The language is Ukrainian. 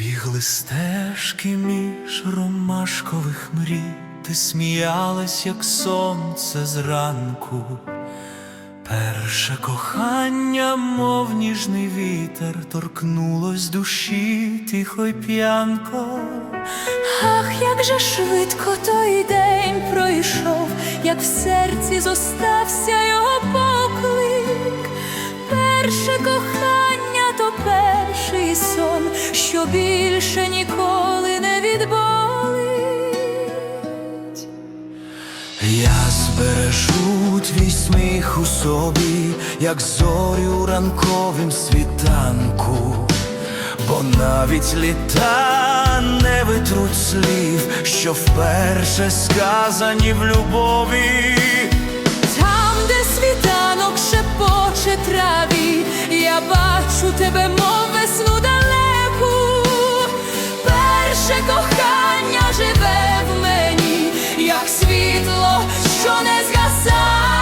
Бігли стежки між ромашкових мрій, ти сміялась, як сонце зранку. Перше кохання, мов ніжний вітер, торкнулось душі тихо й п'янко. Ах, як же швидко той день пройшов, як в серці зостався його що більше ніколи не відболить. Я збережу твій сміх у собі, як зорю ранковім світанку, бо навіть літа не витруть слів, що вперше сказані в любові. Там, де світанок шепоче траві, я бачу тебе, Наше кохання живе в мені, як світло, що не згасає.